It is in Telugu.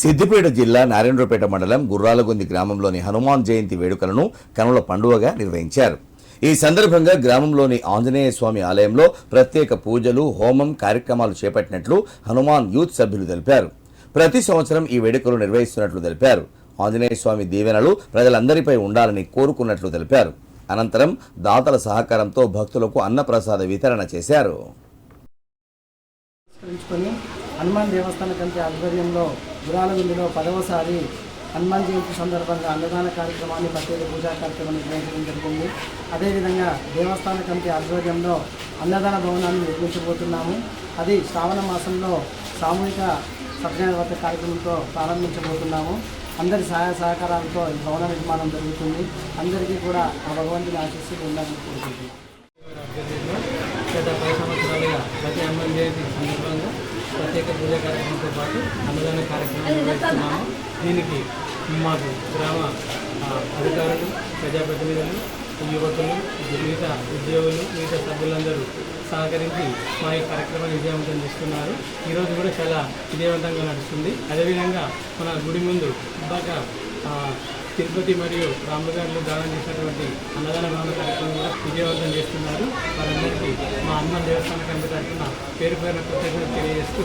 సిద్దిపేట జిల్లా నారాయణరావుపేట మండలం గుర్రాలగొంది గ్రామంలోని హనుమాన్ జయంతి వేడుకలను కనుల పండుగగా నిర్వహించారు. ఈ సందర్భంగా గ్రామంలోని ఆంజనేయ స్వామి ఆలయంలో ప్రత్యేక పూజలు హోమం కార్యక్రమాలు చేపట్టినట్లు హనుమాన్ యూత్ సభ్యులు తెలిపారు. ప్రతి సంవత్సరం ఈ వేడుకలు నిర్వహిస్తున్నట్లు తెలిపారు. ఆంజనేయ స్వామి దీవెనలు ప్రజలందరిపై ఉండాలని కోరుకున్నట్లు తెలిపారు. అనంతరం దాతల సహకారంతో భక్తులకు అన్నప్రసాద వితరణ చేశారు. హనుమాన్ దేవస్థాన కమిటీ ఆధ్వర్యంలో గురాలగుండిలో పదవసారి హనుమాన్ జయంతి సందర్భంగా అన్నదాన కార్యక్రమాన్ని ప్రత్యేక పూజా కార్యక్రమాన్ని నిర్వహించడం జరిగింది. అదేవిధంగా దేవస్థాన కమిటీ ఆధ్వర్యంలో అన్నదాన భవనాన్ని నిర్మించబోతున్నాము. అది శ్రావణ మాసంలో సామూహిక సత్యనారాయణ కార్యక్రమంతో ప్రారంభించబోతున్నాము. అందరి సహాయ సహకారాలతో ఈ భవన నిర్మాణం జరుగుతుంది. అందరికీ కూడా ఆ భగవంతుని ఆశిస్తూ ఉండాలని కోరుకుంటున్నాను గత పది సంవత్సరాలుగా ప్రతి హనుమాన్ జయంతి సందర్భంగా ప్రత్యేక పూజ కార్యక్రమంతో పాటు అన్నదాన కార్యక్రమం నిర్వహిస్తున్నాము. దీనికి మాకు గ్రామ అధికారులు ప్రజాప్రతినిధులు యువకులు మిగతా ఉద్యోగులు మిగతా సభ్యులందరూ సహకరించి మా ఈ కార్యక్రమాన్ని విజయవంతం చేస్తున్నారు. ఈరోజు కూడా చాలా విజయవంతంగా నడుస్తుంది. అదేవిధంగా మన గుడి ముందు బాగా తిరుపతి మరియు రాముగారులు దానం చేసినటువంటి అన్నదాన భవన కార్యక్రమం విజయవంతం చేస్తున్నారు. వారందరికీ మా అమ్మ దేవస్థాన కమిటీ తరఫున పేరు పేరున కృతజ్ఞతలు తెలియజేస్తూ